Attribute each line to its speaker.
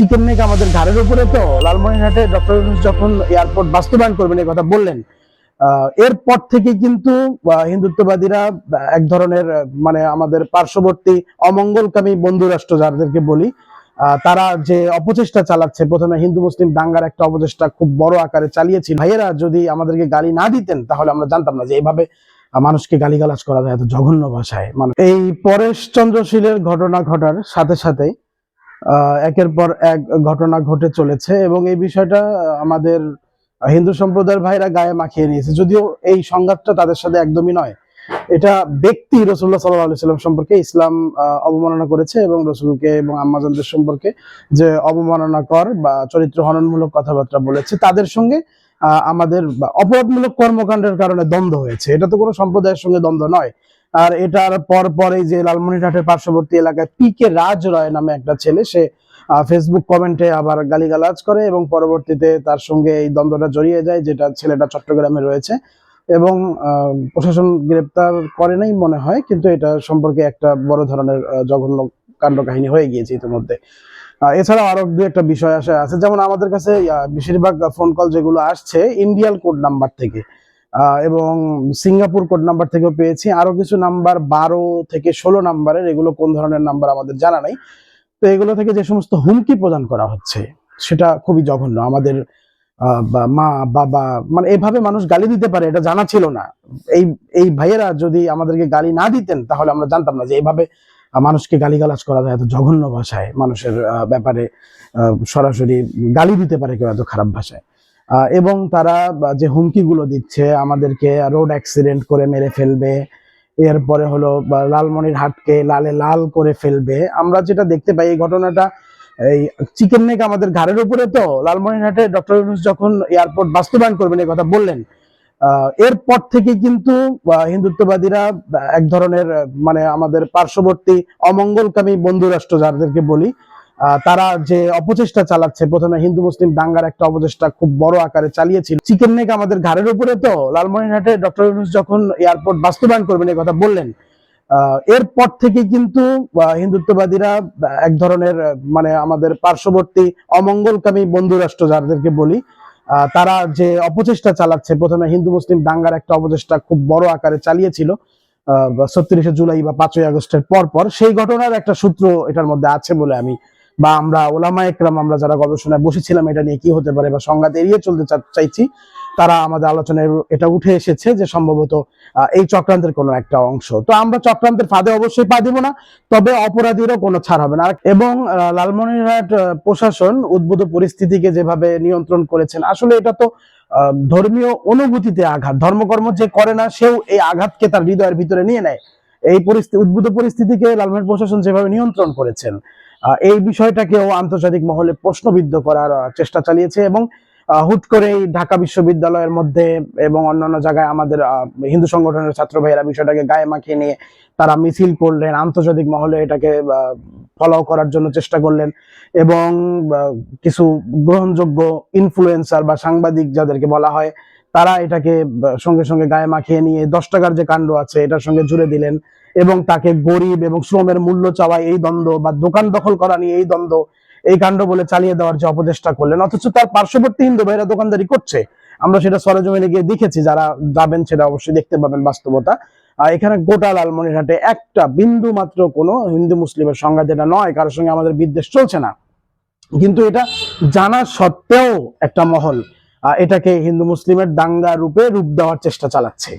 Speaker 1: Chicken neck আমাদের ঘাড়ের উপরে তো লালমনিরহাটে ডক্টর যখন এয়ারপোর্ট বাস্তবায়ন করবেন এই কথা বললেন এরপর থেকে কিন্তু হিন্দুত্ববাদীরা এক ধরনের মানে আমাদের পার্শ্ববর্তী অমঙ্গলকামী বন্ধু রাষ্ট্র যাদেরকে বলি তারা যে অপচেষ্টা চালাচ্ছে, প্রথমে হিন্দু, মুসলিম, দাঙ্গার একটা অপচেষ্টা খুব বড় আকারে চালিয়েছিল। ভাইয়েরা যদি আমাদেরকে গালি না দিতেন, তাহলে আমরা জানতাম না যে এইভাবে মানুষকে গালিগালাজ করা যায়, এত জঘন্য ভাষায়। মানে এই পরেশ চন্দ্রশীলের ঘটনা ঘটার সাথে সাথে একের পর এক ঘটনা ঘটে চলেছে এবং এই বিষয়টা আমাদের হিন্দু সম্প্রদায়ের ভাইরা গায়ে মাখিয়ে নিয়েছে। যদিও এই সংঘাতটা তাদের সাথে একদমই নয়। এটা ব্যক্তি রসুল্লাহ সাল্লাহ সাল্লাম সম্পর্কে ইসলাম অবমাননা করেছে এবং রসুলকে এবং আম্মাজানদের সম্পর্কে যে অবমাননা কর বা চরিত্র হননমূলক কথাবার্তা বলেছে, তাদের সঙ্গে আমাদের অপরাধমূলক কর্মকাণ্ডের কারণে দ্বন্দ্ব হয়েছে। এটা তো কোনো সম্প্রদায়ের সঙ্গে দ্বন্দ্ব নয়। আর এটার পর পরে যে লালমনিরহাটের পার্শ্ববর্তী এলাকায় পি কে রাজ রয় নামে একটা ছেলে, সে ফেসবুক কমেন্টে আবার গালিগালাজ করে এবং পরবর্তীতে তার সঙ্গে এই দ্বন্দ্বটা জড়িয়ে যায় যেটা ছেলেটা চট্টগ্রামে রয়েছে এবং প্রশাসন গ্রেপ্তার করে নাই মনে হয়, কিন্তু এটা সম্পর্কে একটা বড় ধরনের জঘন্য কাণ্ড কাহিনী হয়ে গিয়েছে ইতিমধ্যে। এছাড়াও আরও দু একটা বিষয় আসে, আছে যেমন আমাদের কাছে বেশিরভাগ ফোন কল যেগুলো আসছে ইন্ডিয়াল কোড নাম্বার থেকে। এবং সিঙ্গাপুর কোড নাম্বার থেকেও পেয়েছি। আরও কিছু নাম্বার, বারো থেকে ষোলো নাম্বারের, এগুলো কোন ধরনের নাম্বার আমাদের জানা নাই। তো এগুলো থেকে যে সমস্ত হুমকি প্রদান করা হচ্ছে, সেটা খুবই জঘন্য। আমাদের মা, বাবা মানে এভাবে মানুষ গালি দিতে পারে, এটা জানা ছিল না। এই এই ভাইয়েরা যদি আমাদেরকে গালি না দিতেন, তাহলে আমরা জানতাম না যে এইভাবে মানুষকে গালিগালাজ করা যায়, এত জঘন্য ভাষায় মানুষের ব্যাপারে সরাসরি গালি দিতে পারে কেউ এত খারাপ ভাষায়। এবং তারা যে হুমকিগুলো দিচ্ছে আমাদেরকে রোড অ্যাক্সিডেন্ট করে মেরে ফেলবে, এরপরে হলো লালমনির হাটকে লালে লাল করে ফেলবে। আমরা যেটা দেখতে পাই এই ঘটনাটা, এই চিকেন নেক আমাদের ঘাড়ের উপরে তো, লালমনিরহাটে ডক্টর ইউনূস যখন এয়ারপোর্ট বাস্তবায়ন করবেন এই কথা বললেন এরপর থেকে কিন্তু হিন্দুত্ববাদীরা এক ধরনের মানে আমাদের পার্শ্ববর্তী অমঙ্গলকামী বন্ধু রাষ্ট্র যাদেরকে বলি তারা যে অপচেষ্টা চালাচ্ছে, প্রথমে হিন্দু, মুসলিম, দাঙ্গার একটা অপচেষ্টা খুব বড় আকারে চালিয়েছিল। চিকেন নেক আমাদের ঘাড়ের উপরে তো, লালমনিরহাটে ডক্টর ইউনূস যখন এয়ারপোর্ট বাস্তবায়ন করবেন এই কথা বললেন এরপর থেকে কিন্তু হিন্দুত্ববাদীরা এক ধরনের মানে আমাদের পার্শ্ববর্তী অমঙ্গলকামী বন্ধু রাষ্ট্র যাদেরকে বলি তারা যে অপচেষ্টা চালাচ্ছে, প্রথমে হিন্দু, মুসলিম, দাঙ্গার একটা অপচেষ্টা খুব বড় আকারে চালিয়েছিল ছত্রিশে জুলাই বা পাঁচই আগস্টের পর পর সেই ঘটনার একটা সূত্র এটার মধ্যে আছে বলে আমি বা আমরা ওলামা একরাম, আমরা যারা গবেষণায় বসেছিলাম এটা নিয়ে কি হতে পারে বা সংঘাত এড়িয়ে চলতে চাইছি, তারা আমাদের আলোচনায় এটা উঠে এসেছে যে সম্ভবত এই চক্রান্তের কোনো একটা অংশ। তো আমরা চক্রান্তের ফাঁদে অবশ্যই পা দিব না, তবে অপরাধীরও কোনো ছাড় হবে না। এবং লালমনিরহাট প্রশাসন উদ্ভূত পরিস্থিতিকে যেভাবে নিয়ন্ত্রণ করেছেন, আসলে এটা তো ধর্মীয় অনুভূতিতে আঘাত। ধর্মকর্ম যে করে না, সেও এই আঘাতকে তার হৃদয়ের ভিতরে নিয়ে নেয়। এই পরিস্থিতি উদ্ভূত পরিস্থিতিকে লালমনিরহাট প্রশাসন যেভাবে নিয়ন্ত্রণ করেছেন এই বিষয়টাকেও আন্তর্জাতিক মহলে প্রশ্নবিদ্ধ করার চেষ্টা চালিয়েছে এবং হুট করেই ঢাকা বিশ্ববিদ্যালয়ের মধ্যে এবং অন্যান্য জায়গায় আমাদের হিন্দু সংগঠনের ছাত্র ভাইয়েরা বিষয়টাকে গায়ে মাখিয়ে নিয়ে তারা মিছিল করলেন, আন্তর্জাতিক মহলে এটাকে ফলো করার জন্য চেষ্টা করলেন এবং কিছু গ্রহণযোগ্য ইনফ্লুয়েন্সার বা সাংবাদিক যাদেরকে বলা হয় তারা এটাকে সঙ্গে সঙ্গে গায়ে মাখিয়ে নিয়ে দশ টাকার যে কাণ্ড আছে, এটার সঙ্গে জুড়ে দিলেন এবং তাকে গরিব এবং শ্রমের মূল্য চাওয়া এই দ্বন্দ্ব বা দোকান দখল করা নিয়ে এই দ্বন্দ্ব, এই কাণ্ড বলে চালিয়ে দেওয়ার যে অপচেষ্টা করলেন, অথচ তার পার্শ্ববর্তী হিন্দু ভাইরা দোকানদারি করছে। আমরা সেটা সরেজমিনে গিয়ে দেখেছি, যারা যাবেন সেটা অবশ্যই দেখতে পাবেন বাস্তবতা। এখানে গোটা লালমনিরহাটে একটা বিন্দু মাত্র কোনো হিন্দু মুসলিমের সংঘাত, যেটা নয়, কারোর সঙ্গে আমাদের বিদ্বেষ চলছে না। কিন্তু এটা জানা সত্ত্বেও একটা মহল। এটাকে হিন্দু মুসলিমের দাঙ্গা রূপে রূপ দেওয়ার চেষ্টা চালাচ্ছে।